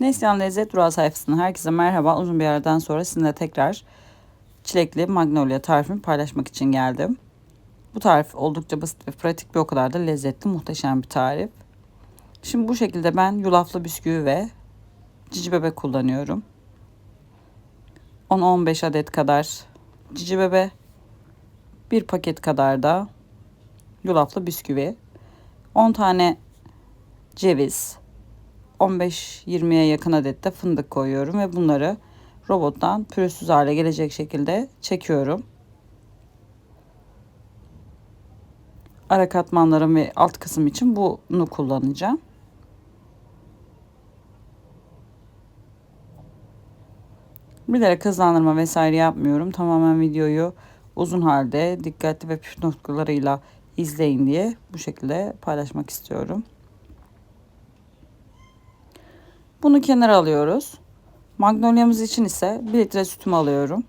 Neslihan Lezzet Durağı sayfasından herkese merhaba. Uzun bir aradan sonra sizinle tekrar çilekli magnolia tarifimi paylaşmak için geldim. Bu tarif oldukça basit ve pratik bir o kadar da lezzetli muhteşem bir tarif. Şimdi bu şekilde ben yulaflı bisküvi ve cici bebe kullanıyorum. 10-15 adet kadar cici bebe, bir paket kadar da yulaflı bisküvi, 10 tane ceviz, 15-20'ye yakın adette fındık koyuyorum ve bunları robottan pürüzsüz hale gelecek şekilde çekiyorum. Ara katmanlarım ve alt kısım için bunu kullanacağım. Bilerek hızlandırma vesaire yapmıyorum. Tamamen videoyu uzun halde dikkatli ve püf noktalarıyla izleyin diye bu şekilde paylaşmak istiyorum. Bunu kenara alıyoruz. Magnolia'mız için ise 1 litre sütümü alıyorum.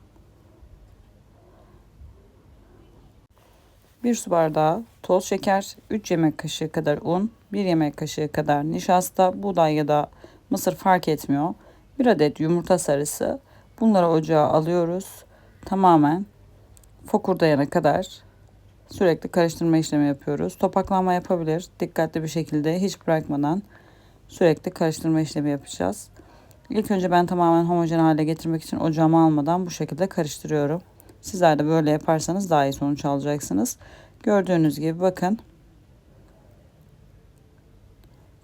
1 su bardağı toz şeker, 3 yemek kaşığı kadar un, 1 yemek kaşığı kadar nişasta, buğday ya da mısır fark etmiyor. 1 adet yumurta sarısı. Bunları ocağa alıyoruz. Tamamen fokurdayana kadar sürekli karıştırma işlemi yapıyoruz. Topaklanma yapabilir. Dikkatli bir şekilde hiç bırakmadan sürekli karıştırma işlemi yapacağız. İlk önce ben tamamen homojen hale getirmek için ocağıma almadan bu şekilde karıştırıyorum. Sizler de böyle yaparsanız daha iyi sonuç alacaksınız. Gördüğünüz gibi bakın.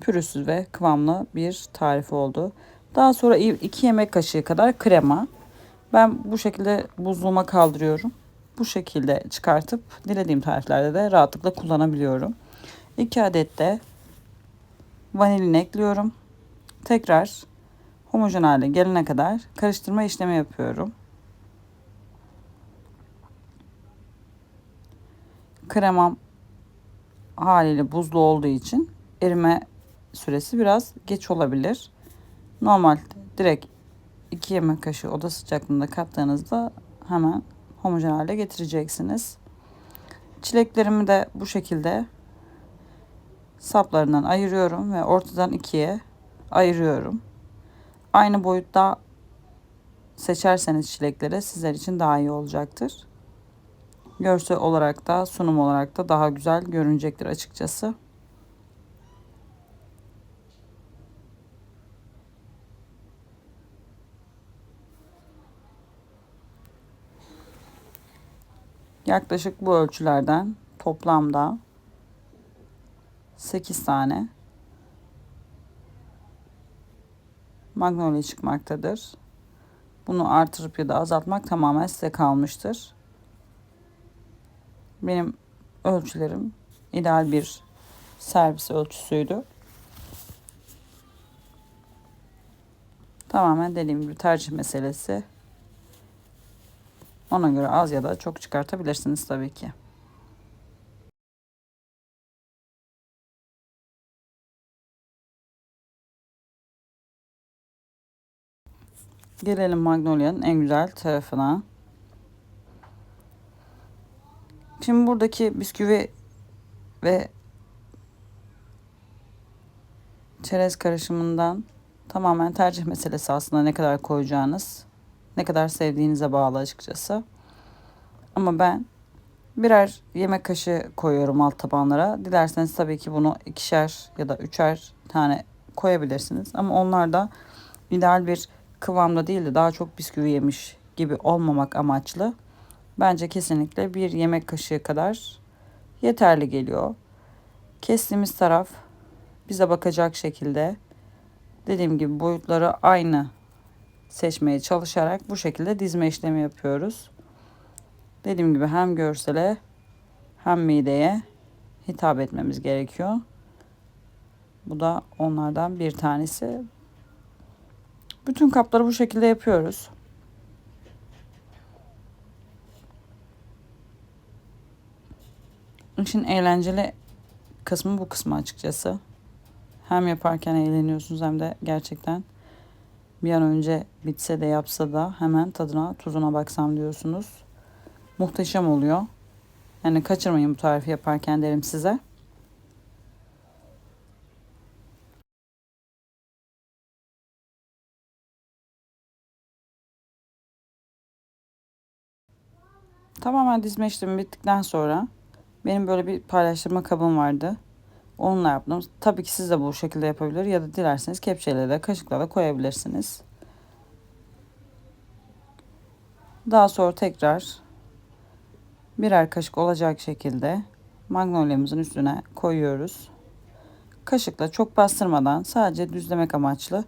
Pürüzsüz ve kıvamlı bir tarif oldu. Daha sonra 2 yemek kaşığı kadar krema. Ben bu şekilde buzluğuma kaldırıyorum. Bu şekilde çıkartıp dilediğim tariflerde de rahatlıkla kullanabiliyorum. 2 adet de vanilin ekliyorum. Tekrar homojen hale gelene kadar karıştırma işlemi yapıyorum. Kremam haliyle buzlu olduğu için erime süresi biraz geç olabilir. Normal direkt 2 yemek kaşığı oda sıcaklığında kattığınızda hemen homojen hale getireceksiniz. Çileklerimi de bu şekilde saplarından ayırıyorum ve ortadan ikiye ayırıyorum. Aynı boyutta seçerseniz çilekleri sizler için daha iyi olacaktır. Görsel olarak da sunum olarak da daha güzel görünecektir açıkçası. Yaklaşık bu ölçülerden toplamda 8 tane magnolia çıkmaktadır. Bunu artırıp ya da azaltmak tamamen size kalmıştır. Benim ölçülerim ideal bir servis ölçüsüydü. Tamamen dediğim gibi tercih meselesi. Ona göre az ya da çok çıkartabilirsiniz tabii ki. Gelelim Magnolia'nın en güzel tarafına. Şimdi buradaki bisküvi ve çerez karışımından tamamen tercih meselesi aslında ne kadar koyacağınız, ne kadar sevdiğinize bağlı açıkçası. Ama ben birer yemek kaşığı koyuyorum alt tabanlara. Dilerseniz tabii ki bunu ikişer ya da üçer tane koyabilirsiniz. Ama onlar da ideal bir kıvamda değil de daha çok bisküvi yemiş gibi olmamak amaçlı bence kesinlikle bir yemek kaşığı kadar yeterli geliyor. Kestiğimiz taraf bize bakacak şekilde dediğim gibi boyutları aynı seçmeye çalışarak bu şekilde dizme işlemi yapıyoruz. Dediğim gibi hem görsele hem mideye hitap etmemiz gerekiyor. Bu da onlardan bir tanesi. Bütün kapları bu şekilde yapıyoruz. İşin eğlenceli kısmı bu kısmı açıkçası. Hem yaparken eğleniyorsunuz hem de gerçekten bir an önce bitse de yapsa da hemen tadına tuzuna baksam diyorsunuz. Muhteşem oluyor. Yani kaçırmayın bu tarifi yaparken derim size. Tamamen dizme işlemi bittikten sonra benim böyle bir paylaştırma kabım vardı. Onunla yaptım. Tabii ki siz de bu şekilde yapabilir ya da dilerseniz kepçeyle de kaşıkla da koyabilirsiniz. Daha sonra tekrar birer kaşık olacak şekilde magnolia'mızın üstüne koyuyoruz. Kaşıkla çok bastırmadan sadece düzlemek amaçlı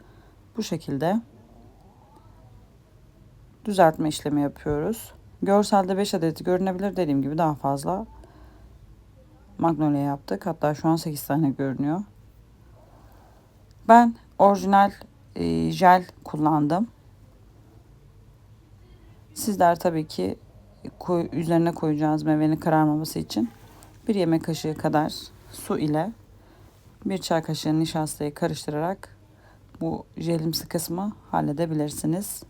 bu şekilde düzeltme işlemi yapıyoruz. Görselde 5 adeti görünebilir dediğim gibi daha fazla magnolia yaptık. Hatta şu an 8 tane görünüyor. Ben orijinal e, jel kullandım. Sizler tabii ki koy, üzerine koyacağınız meyvenin kararmaması için bir yemek kaşığı kadar su ile bir çay kaşığı nişastayı karıştırarak bu jelimsi kısmı halledebilirsiniz.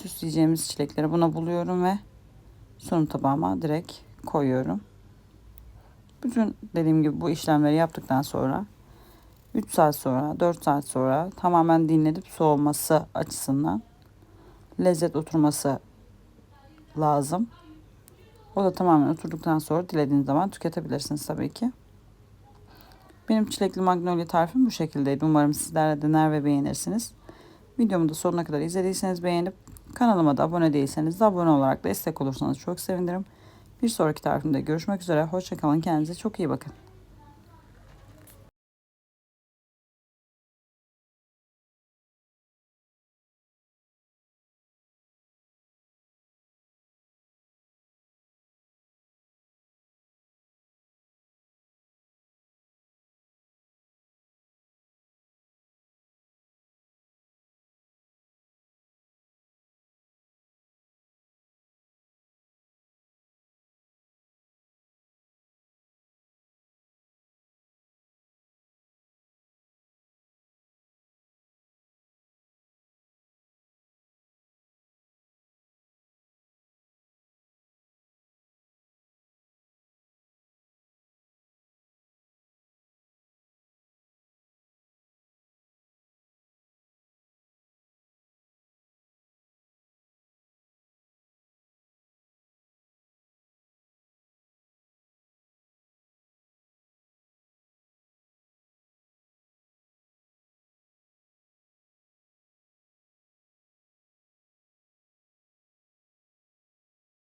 Süsleyeceğimiz çilekleri buna buluyorum ve sunum tabağıma direkt koyuyorum. Bütün dediğim gibi bu işlemleri yaptıktan sonra 3 saat sonra 4 saat sonra tamamen dinlenip soğuması açısından lezzet oturması lazım. O da tamamen oturduktan sonra dilediğiniz zaman tüketebilirsiniz tabii ki. Benim çilekli magnolia tarifim bu şekildeydi. Umarım sizler de dener ve beğenirsiniz. Videomu da sonuna kadar izlediyseniz beğenip kanalıma da abone değilseniz de abone olarak destek olursanız çok sevinirim. Bir sonraki tarifimde görüşmek üzere. Hoşçakalın. Kendinize çok iyi bakın.